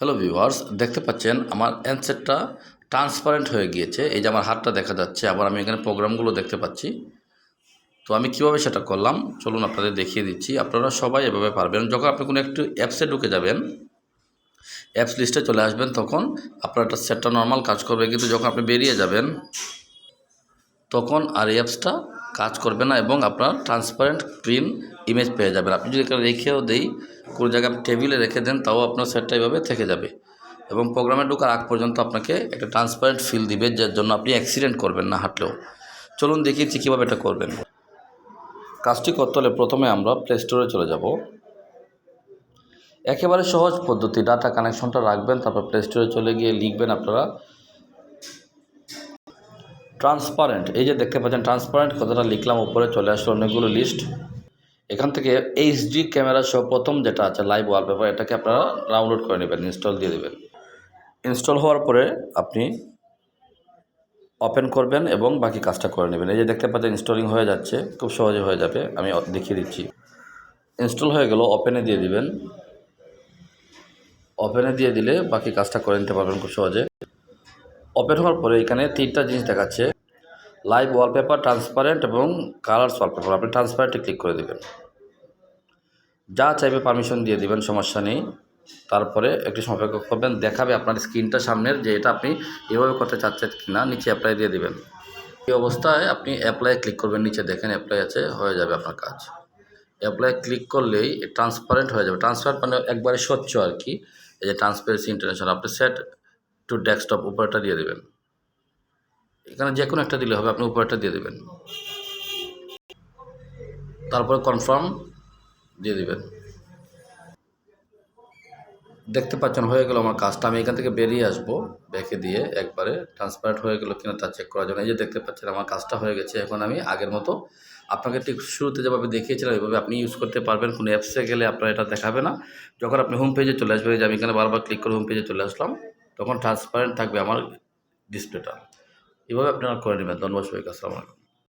Hello viewers দেখতে পাচ্ছেন আমার অ্যানসেটটা ট্রান্সপারেন্ট হয়ে গিয়েছে। এই যে আমার হাতটা দেখা যাচ্ছে, আবার আমি এখানে প্রোগ্রামগুলো দেখতে পাচ্ছি। তো আমি কীভাবে সেটা করলাম? চলুন আপনাদের দেখিয়ে দিচ্ছি। আপনারা সবাই এভাবে পারবেন। যখন আপনি কোনো একটু অ্যাপসে ঢুকে যাবেন অ্যাপস লিস্টে চলে আসবেন, তখন আপনার একটা সেটটা নর্মাল কাজ করবে। কিন্তু যখন আপনি বেরিয়ে যাবেন, তখন আর এই অ্যাপসটা কাজ করবে না এবং আপনার ট্রান্সপারেন্ট প্রিন্ট ইমেজ পেয়ে যাবেন। আপনি যদি রেখেও দেই কোনো জায়গায় টেবিলে রেখে দেন, তাও আপনার সেটটা এভাবে থেকে যাবে। এবং প্রোগ্রামে ঢোকার আগ পর্যন্ত আপনাকে একটা ট্রান্সপারেন্ট ফিল দিবে, যার জন্য আপনি অ্যাক্সিডেন্ট করবেন না হাঁটলেও। চলুন দেখিয়েছি কীভাবে এটা করবেন। কাজটি করতে হলে প্রথমে আমরা প্লে স্টোরে চলে যাব। একেবারে সহজ পদ্ধতি ডাটা কানেকশনটা রাখবেন, তারপর প্লে স্টোরে চলে গিয়ে লিখবেন আপনারা ট্রান্সপারেন্ট এই যে দেখতে পাচ্ছেন ট্রান্সপারেন্ট কথাটা লিখলাম, উপরে চলে আসলো অনেকগুলো লিস্ট এখান থেকে এইচডি ক্যামেরা সহ প্রথম যেটা আছে লাইভ ওয়ালপেপার এটাকে আপনারা ডাউনলোড করে নেবেন ইনস্টল দিয়ে দেবেন। ইনস্টল হওয়ার পরে আপনি ওপেন করবেন এবং বাকি কাজটা করে নেবেন। এই যে দেখতে পাচ্ছেন ইনস্টলিং হয়ে যাচ্ছে, খুব সহজে হয়ে যাবে, আমি দেখিয়ে দিচ্ছি। ইনস্টল হয়ে গেল ওপেনে দিয়ে দিবেন। ওপেনে দিয়ে দিলে বাকি কাজটা করে নিতে পারবেন খুব সহজে। ওপেন হওয়ার পরে এখানে তিনটা জিনিস দেখাচ্ছে। লাইভ ওয়ালপেপার ট্রান্সপারেন্ট এবং কালার্স ওয়ালপেপার আপনি ট্রান্সপারেন্টে ক্লিক করে দেবেন। যা চাইবে পারমিশন দিয়ে দিবেন, সমস্যা নেই। তারপরে একটি সম্পর্ক করবেন, দেখাবে আপনার স্ক্রিনটা সামনের যে এটা আপনি এভাবে করতে চাচ্ছেন কি না নিচে অ্যাপ্লাই দিয়ে দিবেন। এই অবস্থায় আপনি অ্যাপ্লাই ক্লিক করবেন, নিচে দেখেন অ্যাপ্লাই আছে, হয়ে যাবে আপনার কাজ। অ্যাপ্লাই ক্লিক করলেই ট্রান্সপারেন্ট হয়ে যাবে। ট্রান্সপারেন্ট মানে একবারে স্বচ্ছ আর কি। এই যে ট্রান্সপারেন্সি ইন্টারন্যাশনাল আপনি সেট টু ডেস্কটপ উপরটা দিয়ে দেবেন। এখানে যে কোনো একটা দিলে হবে, আপনি উপরটা দিয়ে দেবেন। তারপরে কনফার্ম দিয়ে দেবেন। দেখতে পাচ্ছেন, হয়ে গেল আমার কাজটা। আমি এখান থেকে বেরিয়ে আসব ব্যাকে দিয়ে একবারে ট্রান্সপারেন্ট হয়ে গেলো কিনা তা চেক করার জন্য। এই যে দেখতে পাচ্ছেন, আমার কাজটা হয়ে গেছে। এখন আমি আগের মতো আপনাকে ঠিক শুরুতে যেভাবে দেখিয়েছিলাম, ওইভাবে আপনি ইউজ করতে পারবেন। কোনো অ্যাপসে গেলে আপনার এটা দেখাবে না। যখন আপনি হোম পেজে চলে আসবেন যে আমি এখানে বারবার ক্লিক করে হোম পেজে চলে আসলাম, তখন ট্রান্সপারেন্ট থাকবে আমার ডিসপ্লেটা এভাবে আপনারা করে নেবেন। ধন্যবাদ সবাইকে আসসালামু আলাইকুম।